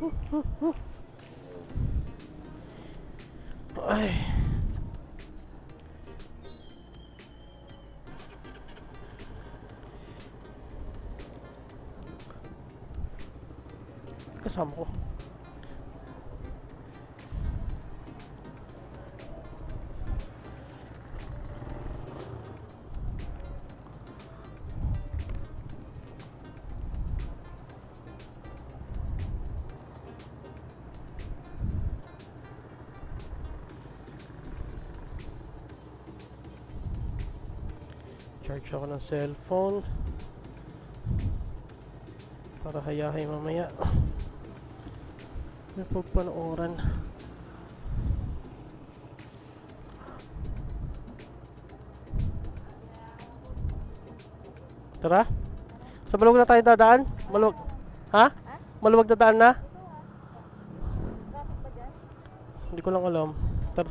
Ay. Kasama ko. Charge ako ng cellphone. Para hayahay mamaya. May pagpanooran. Tara. Sa maluwag na tayo dadaan? Maluwag. Ha? Maluwag na daan na? Hindi ko lang alam. Tara.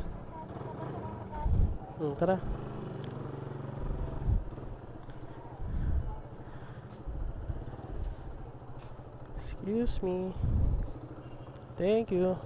Hmm, tara. Excuse me. Thank you.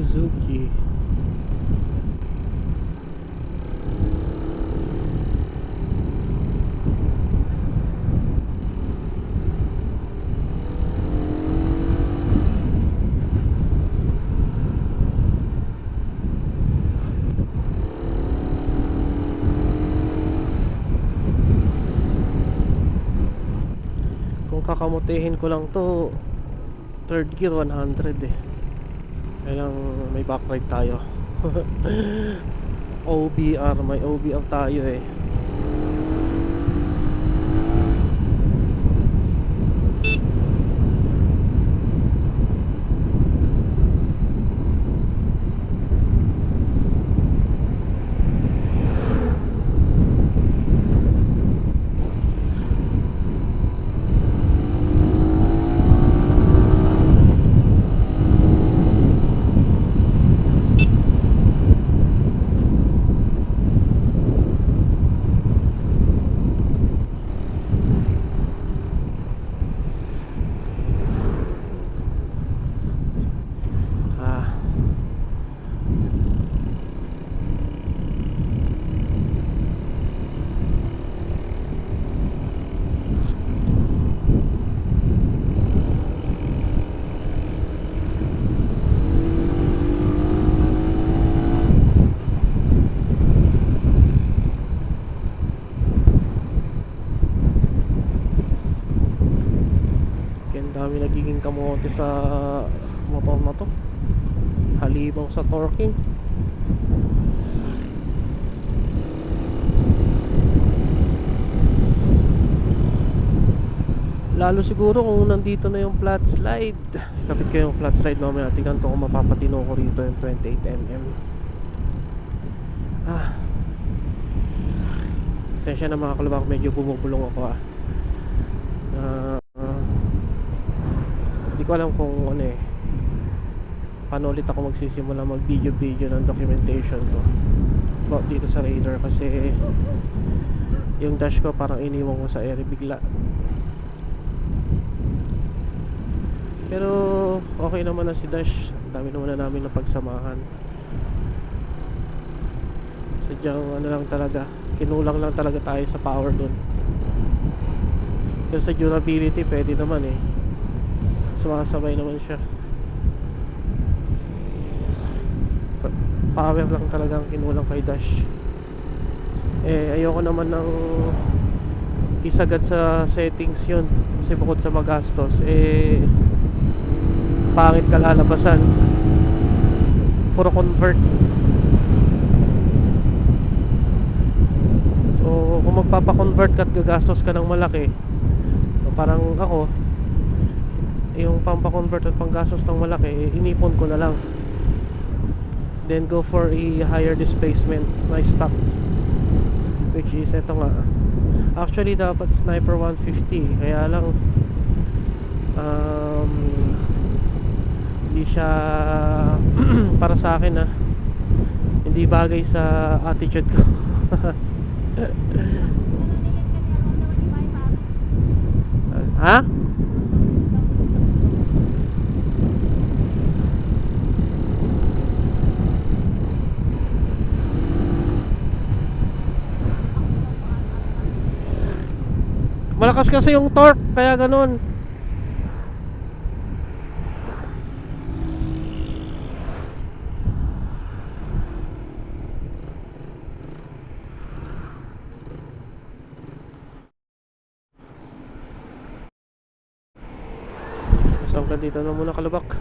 Suzuki. Kung kakamutihin ko lang to third gear 100 eh kailang may backride tayo. OBR may OBR tayo eh ah Kaya ang dami nagiging kamote sa motor na to. Halibang sa torquing. Lalo siguro kung nandito na yung flat slide. Kapit ko yung flat slide mamaya. Tingnan ko kung mapapatino ko rito yung 28mm. Ah. Sensya na mga kalabak, medyo bumubulong ako ah. Hindi ko alam kung ano eh. Paano ulit ako magsisimula mag video video ng documentation ko. About dito sa radar kasi yung dash ko parang iniwan ko sa ere bigla. Pero okay naman na si dash. Dami naman na namin na pagsamahan sadyang ano lang talaga kinulang lang talaga tayo sa power dun. Pero sa durability pwede naman eh sumasabay naman siya. Power lang talaga ang kinulang kay Dash. Eh ayoko naman ng isagad sa settings yun. Kasi bukod sa magastos eh pangit kalalabasan. Puro convert. So kung magpapakonvert ka at gagastos ka ng malaki parang ako yung pampakonvert at panggastos ng malaki eh, inipon ko na lang. Then go for a higher displacement na stock. Which is eto nga. Actually dapat sniper 150 kaya lang um, hindi siya para sa akin ah. Hindi bagay sa attitude ko. Ha? Malakas kasi yung torque kaya ganun. So hanggang dito na muna kalabak